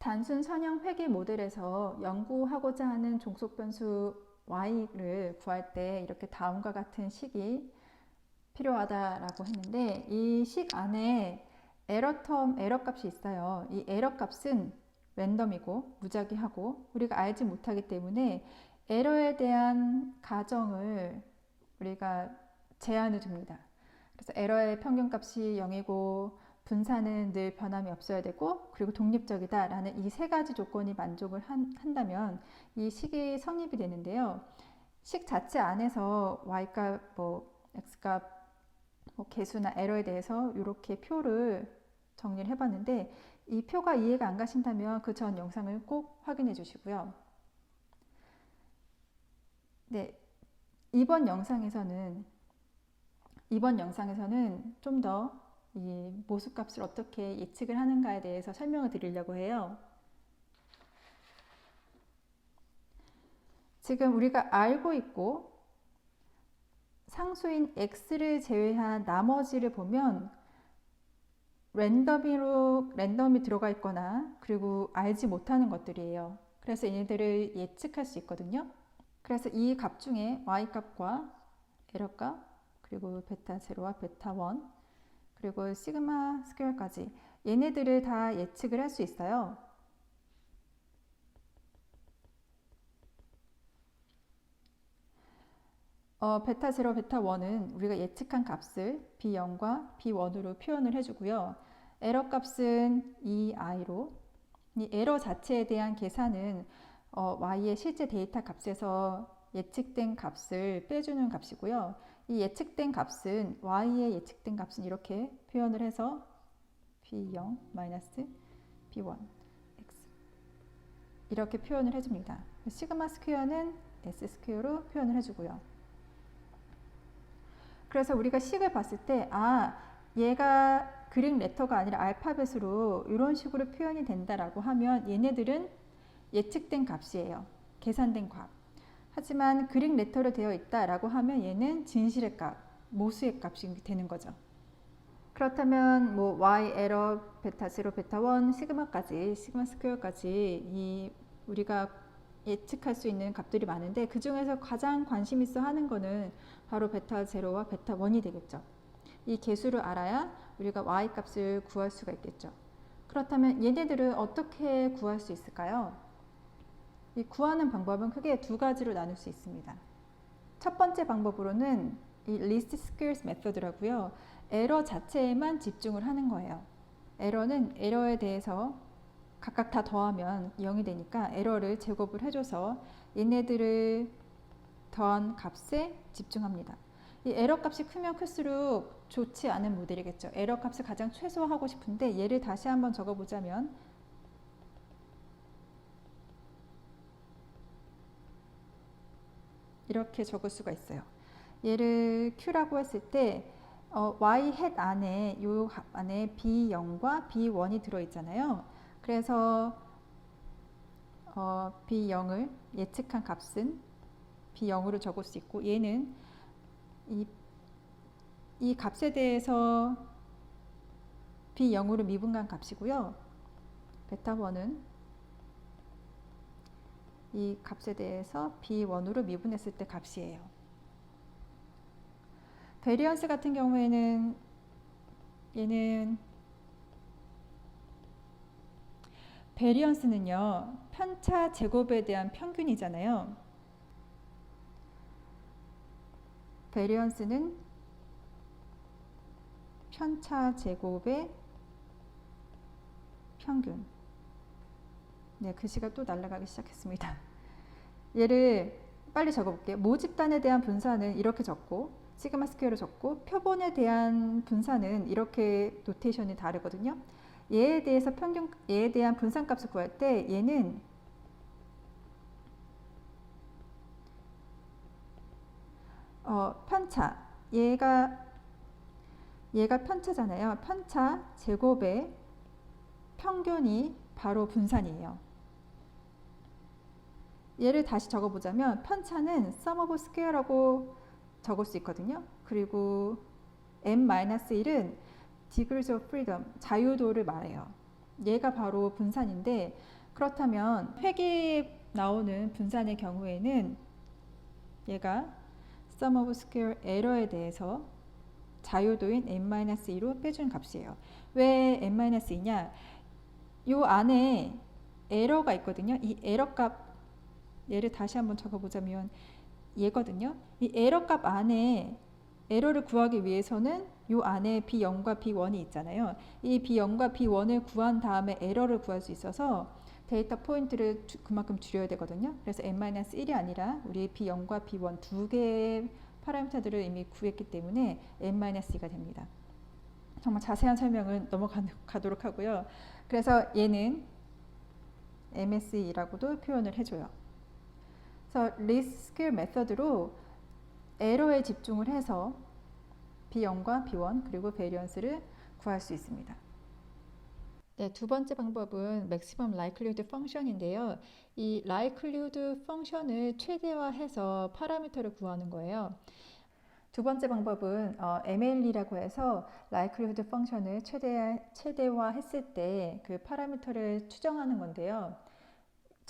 단순 선형 회귀 모델에서 연구하고자 하는 종속 변수 y를 구할 때 이렇게 다음과 같은 식이 필요하다라고 했는데 이 식 안에 에러 텀, 에러 값이 있어요. 이 에러 값은 랜덤이고 무작위하고 우리가 알지 못하기 때문에 에러에 대한 가정을 우리가 제한을 줍니다. 그래서 에러의 평균 값이 0이고 분산은 늘 변함이 없어야 되고 그리고 독립적이다라는 이 세 가지 조건이 만족을 한, 한다면 이 식이 성립이 되는데요. 식 자체 안에서 y값, 뭐 x값, 뭐 개수나 에러에 대해서 이렇게 표를 정리를 해봤는데 이 표가 이해가 안 가신다면 그 전 영상을 꼭 확인해 주시고요. 네, 이번 영상에서는 이번 영상에서는 좀더 이 모수값을 어떻게 예측을 하는가에 대해서 설명을 드리려고 해요. 지금 우리가 알고 있고 상수인 x를 제외한 나머지를 보면 랜덤으로 랜덤이 들어가 있거나 그리고 알지 못하는 것들이에요. 그래서 얘네들을 예측할 수 있거든요. 그래서 이 값 중에 y 값과 에러 값 그리고 베타 제로와 베타 원 그리고 시그마 스퀘어까지 얘네들을 다 예측을 할 수 있어요. 어, 베타 제로, 베타 원은 우리가 예측한 값을 B0과 B1으로 표현을 해주고요. 에러 값은 이 i로 이 에러 자체에 대한 계산은 어, y의 실제 데이터 값에서 예측된 값을 빼주는 값이고요. 이 예측된 값은 y의 예측된 값은 이렇게 표현을 해서 b0 마이너스 b1 x 이렇게 표현을 해줍니다. 시그마 스퀘어는 s 스퀘어로 표현을 해주고요. 그래서 우리가 식을 봤을 때, 아, 얘가 그릭 레터가 아니라 알파벳으로 이런 식으로 표현이 된다라고 하면 얘네들은 예측된 값이에요. 계산된 값. 하지만 그릭 레터로 되어 있다라고 하면 얘는 진실의 값, 모수의 값이 되는 거죠. 그렇다면 뭐 y 에러 베타 0 베타 1 시그마까지 시그마 스퀘어까지 이 우리가 예측할 수 있는 값들이 많은데 그 중에서 가장 관심 있어 하는 거는 바로 베타 0와 베타 1이 되겠죠. 이 개수를 알아야 우리가 y 값을 구할 수가 있겠죠. 그렇다면 얘네들을 어떻게 구할 수 있을까요? 이 구하는 방법은 크게 두 가지로 나눌 수 있습니다. 첫 번째 방법으로는 이 least squares method라고요. 에러 자체에만 집중을 하는 거예요. 에러는 에러에 대해서 각각 다 더하면 0이 되니까 에러를 제곱을 해줘서 얘네들을 더한 값에 집중합니다. 이 에러 값이 크면 클수록 좋지 않은 모델이겠죠. 에러 값을 가장 최소화하고 싶은데 얘를 다시 한번 적어보자면 이렇게 적을 수가 있어요. 얘를 q라고 했을 때 어, y hat 안에 요 안에 b0과 b1이 들어 있잖아요. 그래서 어, b0을 예측한 값은 b0으로 적을 수 있고 얘는 이, 이 값에 대해서 b0으로 미분간 값이고요. 베타 1은 이 값에 대해서 b1으로 미분했을 때 값이에요. 베리언스 같은 경우에는 얘는 베리언스는요 편차 제곱에 대한 평균이잖아요. 베리언스는 편차 제곱의 평균. 네, 글씨가 또 날아가기 시작했습니다. 얘를 빨리 적어볼게요. 모집단에 대한 분산은 이렇게 적고 시그마 스퀘어로 적고 표본에 대한 분산은 이렇게 노테이션이 다르거든요. 얘에 대해서 평균 얘에 대한 분산값을 구할 때 얘는 어, 편차 얘가 얘가 편차잖아요. 편차 제곱의 평균이 바로 분산이에요. 얘를 다시 적어보자면 편차는 sum of square라고 적을 수 있거든요. 그리고 m-1은 degrees of freedom, 자유도를 말해요. 얘가 바로 분산인데 그렇다면 회계에 나오는 분산의 경우에는 얘가 sum of square error에 대해서 자유도인 n-2로 빼준 값이에요. 왜 n-2냐? 요 안에 에러가 있거든요. 이 에러 값 얘를 다시 한번 적어보자면 얘거든요. 이 에러 값 안에 에러를 구하기 위해서는 요 안에 B0과 B1이 있잖아요. 이 B0과 B1을 구한 다음에 에러를 구할 수 있어서 데이터 포인트를 주, 그만큼 줄여야 되거든요. 그래서 n-1이 아니라 우리 B0과 B1 두 개의 파라미터들을 이미 구했기 때문에 n-2가 됩니다. 정말 자세한 설명은 넘어가도록 하고요. 그래서 얘는 MSE라고도 표현을 해줘요. 그래서 스퀘어 메서드로 에러에 집중을 해서 B0과 B1 그리고 베리언스를 구할 수 있습니다. 네, 두 번째 방법은 maximum likelihood function인데요. 이 likelihood function을 최대화해서 파라미터를 구하는 거예요. 두 번째 방법은 어, ML이라고 해서 likelihood function을 최대, 최대화했을 때 그 파라미터를 추정하는 건데요.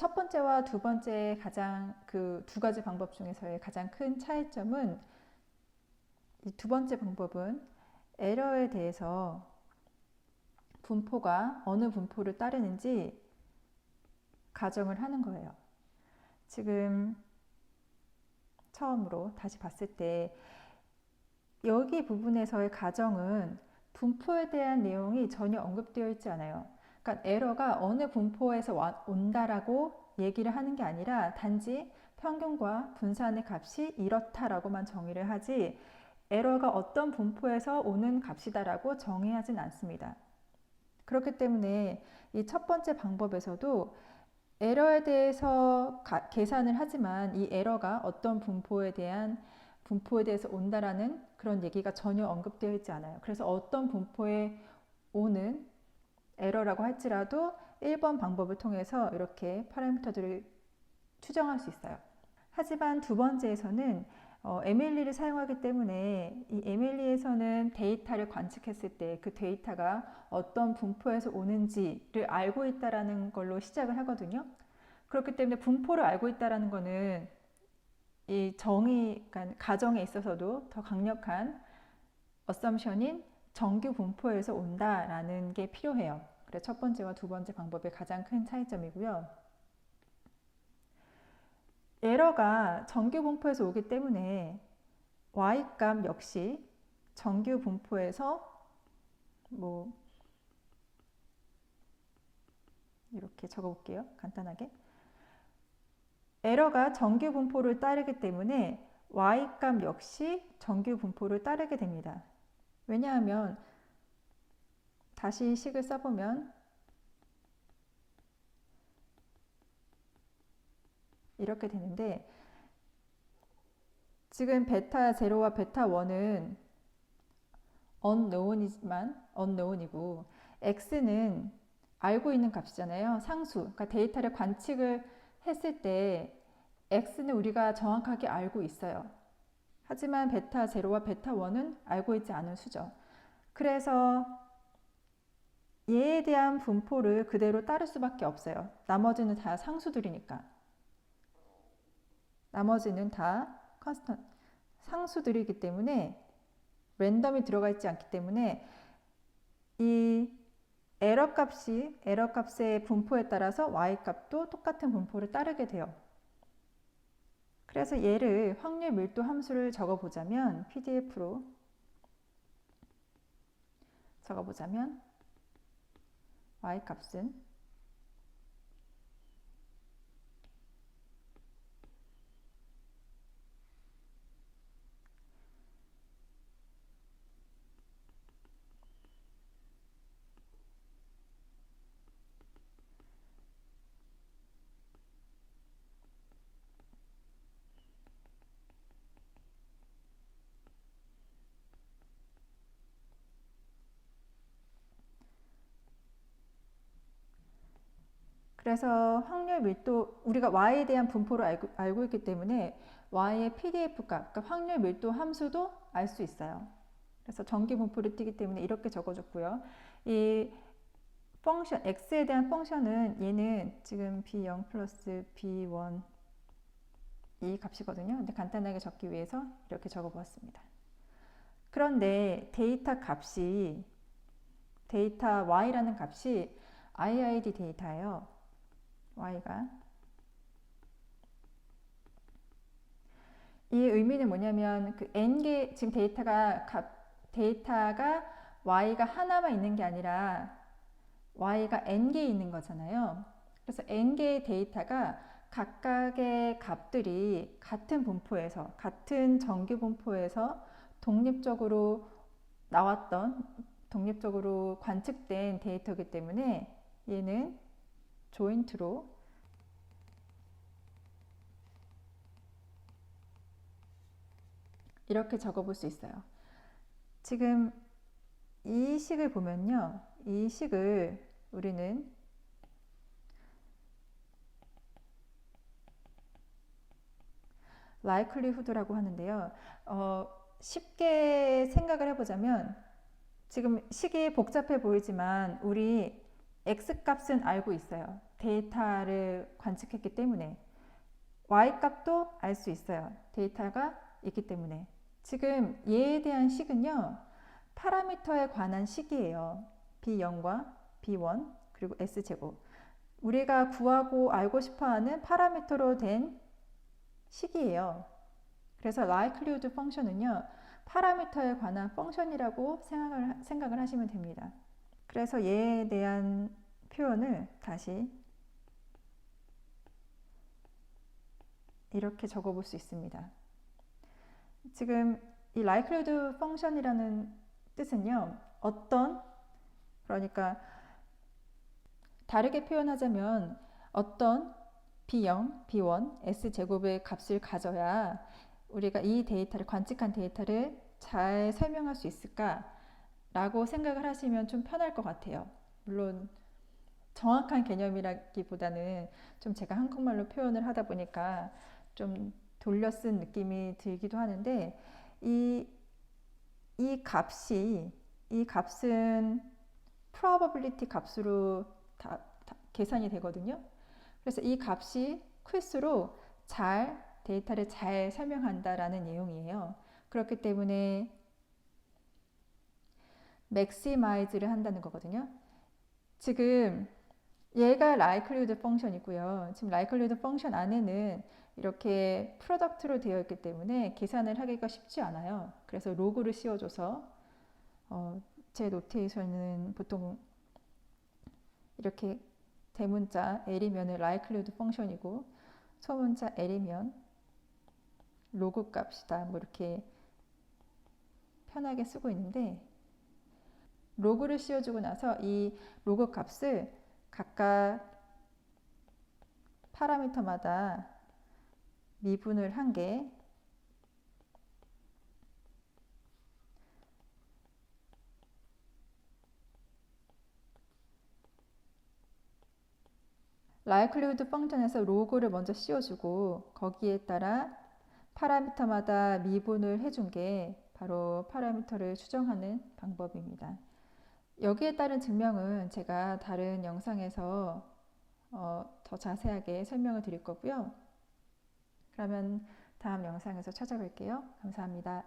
첫 번째와 두 번째 가장 그 두 가지 방법 중에서의 가장 큰 차이점은 이 두 번째 방법은 에러에 대해서 분포가 어느 분포를 따르는지 가정을 하는 거예요. 지금 처음으로 다시 봤을 때 여기 부분에서의 가정은 분포에 대한 내용이 전혀 언급되어 있지 않아요. 그러니까 에러가 어느 분포에서 와, 온다라고 얘기를 하는 게 아니라 단지 평균과 분산의 값이 이렇다라고만 정의를 하지 에러가 어떤 분포에서 오는 값이다라고 정의하진 않습니다. 그렇기 때문에 이 첫 번째 방법에서도 에러에 대해서 가, 계산을 하지만 이 에러가 어떤 분포에 대한 분포에 대해서 온다라는 그런 얘기가 전혀 언급되어 있지 않아요. 그래서 어떤 분포에 오는 에러라고 할지라도 1번 방법을 통해서 이렇게 파라미터들을 추정할 수 있어요. 하지만 두 번째에서는 어, MLE를 사용하기 때문에 이 MLE에서는 데이터를 관측했을 때 그 데이터가 어떤 분포에서 오는지를 알고 있다라는 걸로 시작을 하거든요. 그렇기 때문에 분포를 알고 있다라는 거는 이 정의, 그러니까 가정에 있어서도 더 강력한 어썸션인 정규 분포에서 온다라는 게 필요해요. 그래서 첫 번째와 두 번째 방법의 가장 큰 차이점이고요. 에러가 정규 분포에서 오기 때문에 y값 역시 정규 분포에서 뭐 이렇게 적어볼게요. 간단하게. 에러가 정규 분포를 따르기 때문에 y값 역시 정규 분포를 따르게 됩니다. 왜냐하면 다시 식을 써보면 이렇게 되는데 지금 베타 0와 베타 1은 unknown이지만 unknown이고 x는 알고 있는 값이잖아요. 상수. 그러니까 데이터를 관측을 했을 때 x는 우리가 정확하게 알고 있어요. 하지만 베타 0와 베타 1은 알고 있지 않은 수죠. 그래서 얘에 대한 분포를 그대로 따를 수밖에 없어요. 나머지는 다 상수들이니까. 나머지는 다 컨스턴 상수들이기 때문에 랜덤이 들어가 있지 않기 때문에 이 에러 값이 에러 값의 분포에 따라서 y 값도 똑같은 분포를 따르게 돼요. 그래서 얘를 확률 밀도 함수를 적어 보자면 PDF로 적어 보자면 y 값은 그래서 확률 밀도 우리가 y에 대한 분포를 알고, 알고 있기 때문에 y의 pdf 값, 그러니까 확률 밀도 함수도 알 수 있어요. 그래서 전기 분포를 띄기 때문에 이렇게 적어줬고요. 이 펑션 x에 대한 펑션은 얘는 지금 b0 플러스 b1 이 값이거든요. 근데 간단하게 적기 위해서 이렇게 적어보았습니다. 그런데 데이터 값이 데이터 y라는 값이 IID 데이터예요. Y가 이 의미는 뭐냐면 그 n개 지금 데이터가 값 데이터가 y가 하나만 있는 게 아니라 y가 n개 있는 거잖아요. 그래서 n개의 데이터가 각각의 값들이 같은 분포에서 같은 정규 분포에서 독립적으로 나왔던 독립적으로 관측된 데이터이기 때문에 얘는 조인트로 이렇게 적어볼 수 있어요. 지금 이 식을 보면요. 이 식을 우리는 likelihood라고 하는데요. 어, 쉽게 생각을 해보자면 지금 식이 복잡해 보이지만 우리 x 값은 알고 있어요. 데이터를 관측했기 때문에 y 값도 알 수 있어요. 데이터가 있기 때문에 지금 얘에 대한 식은요. 파라미터에 관한 식이에요. b0과 b1 그리고 s제곱 우리가 구하고 알고 싶어하는 파라미터로 된 식이에요. 그래서 likelihood 펑션은요. 파라미터에 관한 펑션이라고 생각을, 생각을 하시면 됩니다. 그래서 얘에 대한 표현을 다시 이렇게 적어볼 수 있습니다. 지금 이 likelihood 펑션이라는 뜻은요. 어떤 그러니까 다르게 표현하자면 어떤 B0, B1, S제곱의 값을 가져야 우리가 이 데이터를 관측한 데이터를 잘 설명할 수 있을까? 라고 생각을 하시면 좀 편할 것 같아요. 물론 정확한 개념이라기보다는 좀 제가 한국말로 표현을 하다 보니까 좀 돌려 쓴 느낌이 들기도 하는데 이, 이 값이 이 값은 probability 값으로 다, 다 계산이 되거든요. 그래서 이 값이 클수록 잘 데이터를 잘 설명한다라는 내용이에요. 그렇기 때문에 맥시마이즈를 한다는 거거든요. 지금 얘가 likelihood 펑션이고요. 지금 likelihood 펑션 안에는 이렇게 프로덕트로 되어 있기 때문에 계산을 하기가 쉽지 않아요. 그래서 로그를 씌워줘서 어, 제 노테이션은 보통 이렇게 대문자 L이면 likelihood 펑션이고 소문자 L이면 로그 값이다. 뭐 이렇게 편하게 쓰고 있는데 로그를 씌워주고 나서 이 로그 값을 각각 파라미터마다 미분을 한게 likelihood 펑션에서 로그를 먼저 씌워주고 거기에 따라 파라미터마다 미분을 해준 게 바로 파라미터를 추정하는 방법입니다. 여기에 따른 증명은 제가 다른 영상에서 어, 더 자세하게 설명을 드릴 거고요. 그러면 다음 영상에서 찾아뵐게요. 감사합니다.